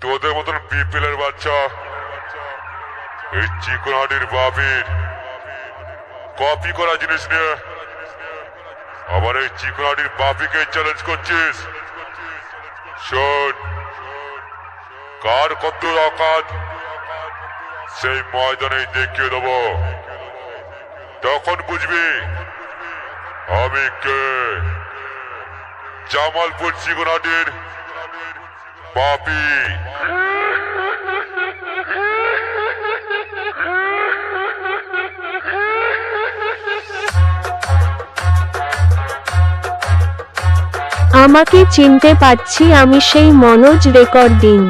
তোদের মতন পিপিলের বাচ্চা। এই চিকনাটির বাপির কপি করা জিনিস নিয়ে। আবার এই চিকনাটির বাপিকে চ্যালেঞ্জ করছিস। শোন, কার কত অকাত সেই ময়দানে দেখিয়ে দেবো। তখন বুঝবি আমি কে। জামালপুর চিকনাটির আমাকে চিনতে পারছি আমি সেই মনোজ রেকর্ডিং।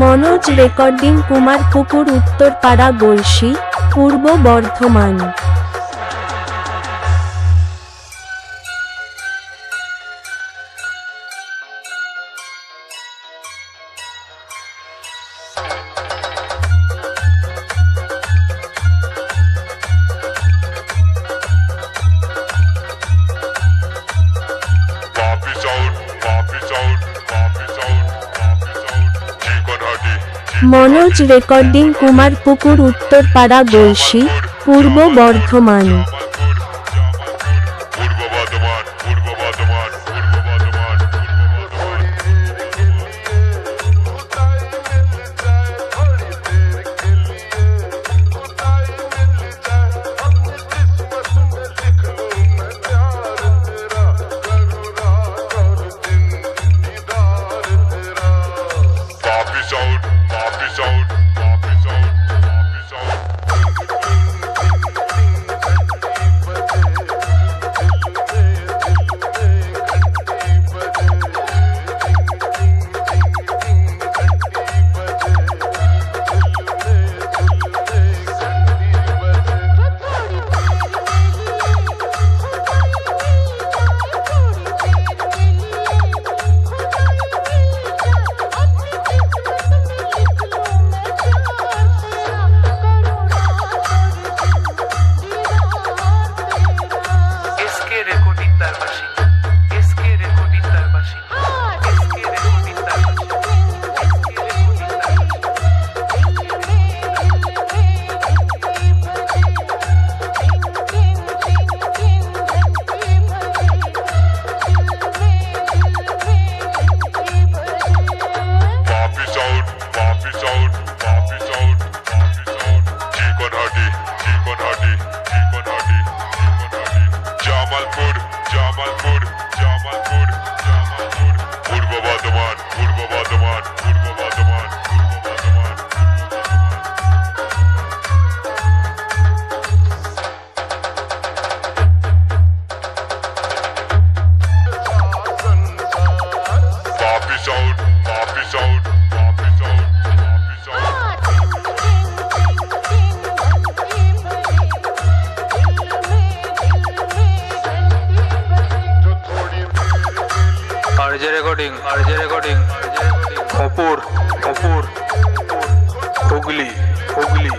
মনোজ রেকর্ডিং কুমার পুকুর উত্তরপাড়া গলসি পূর্ব বর্ধমান। মনোজ রেকর্ডিং কুমার পুকুর উত্তরপাড়া গলসি পূর্ব Bardhaman. Purba Bardhaman Purba Bardhaman is. Jamalpur, Jamalpur, Jamalpur, Jamalpur. Purba Bardhaman Purba Bardhaman Purba Bardhaman Purba Bardhaman Papi sound, papi sound, RJ আর যে রেকর্ডিং অপুর অপুর হুগলি হুগলি